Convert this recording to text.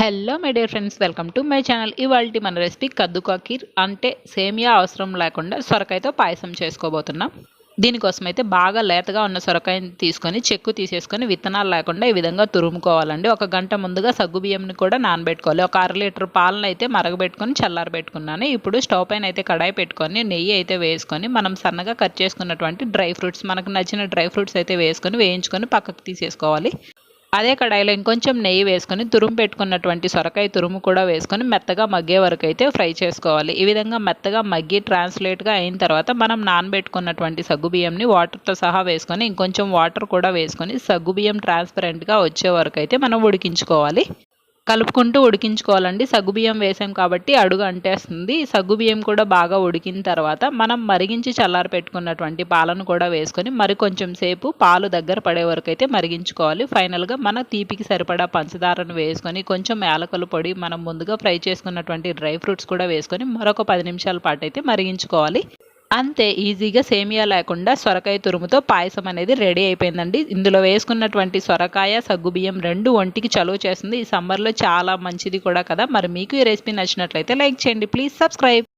Hello my dear friends welcome to my channel ఇవాళ మన recipe కద్దు కీర్ అంటే సేమియా అవసరం లేకుండా సొరకాయతో పాయసం చేసుకోబోతున్నాం. దీనికోసం అయితే బాగా లేతగా ఉన్న సొరకాయని తీసుకొని చెక్కు తీసేసుకొని విత్తనాలు లేకుండా ఈ విధంగా తురుముకోవాలండి. ఒక గంట ముందుగా సగ్గు బియ్యంని కూడా నానబెట్టుకోవాలి. ఒక అర లీటర్ పాలను అయితే మరగబెట్టుకొని చల్లారబెట్టుకున్నాను ఇప్పుడు స్టవ్ పైన అయితే కడాయి పెట్టుకొని నెయ్యి అయితే వేసుకొని మనం సన్నగా కట్ చేసుకున్నటువంటి డ్రై ఫ్రూట్స్ మనకు నచ్చిన డ్రై ఫ్రూట్స్ అయితే వేసుకొని వేయించుకొని పక్కకు తీసేసుకోవాలి. అదే కడాయిలో ఇంకొంచెం నెయ్యి వేసుకొని తురుము పెట్టుకున్నటువంటి సొరకాయ తురుము కూడా వేసుకొని మెత్తగా మగ్గే వరకు అయితే ఫ్రై చేసుకోవాలి. ఈ విధంగా మెత్తగా మగ్గి ట్రాన్స్లేట్గా అయిన తర్వాత మనం నానబెట్టుకున్నటువంటి సగ్గుబియ్యంని వాటర్తో సహా వేసుకొని ఇంకొంచెం వాటర్ కూడా వేసుకొని సగ్గుబియ్యం ట్రాన్స్పరెంట్గా వచ్చే వరకు అయితే మనం ఉడికించుకోవాలి. కలుపుకుంటూ ఉడికించుకోవాలండి. సగ్గుబియ్యం వేసాం కాబట్టి అడుగు అంటేస్తుంది. సగ్గుబియ్యం కూడా బాగా ఉడికిన తర్వాత మనం మరిగించి చల్లారి పెట్టుకున్నటువంటి పాలను కూడా వేసుకొని మరి కొంచెం సేపు పాలు దగ్గర పడే వరకు అయితే మరిగించుకోవాలి. ఫైనల్గా మన తీపికి సరిపడా పంచదారను వేసుకొని కొంచెం యాలకుల పొడి మనం ముందుగా ఫ్రై చేసుకున్నటువంటి డ్రై ఫ్రూట్స్ కూడా వేసుకొని మరొక పది నిమిషాల పాటు అయితే మరిగించుకోవాలి. అంతే ఈజీగా సేమియా లేకుండా సొరకాయ తురుముతో పాయసం అనేది రెడీ అయిపోయిందండి. ఇందులో వేసుకున్నటువంటి సొరకాయ సగ్గుబియ్యం రెండు ఒంటికి చలువ చేస్తుంది. ఈ సమ్మర్లో చాలా మంచిది కూడా కదా. మరి మీకు ఈ రెసిపీ నచ్చినట్లయితే లైక్ చేయండి. Please subscribe.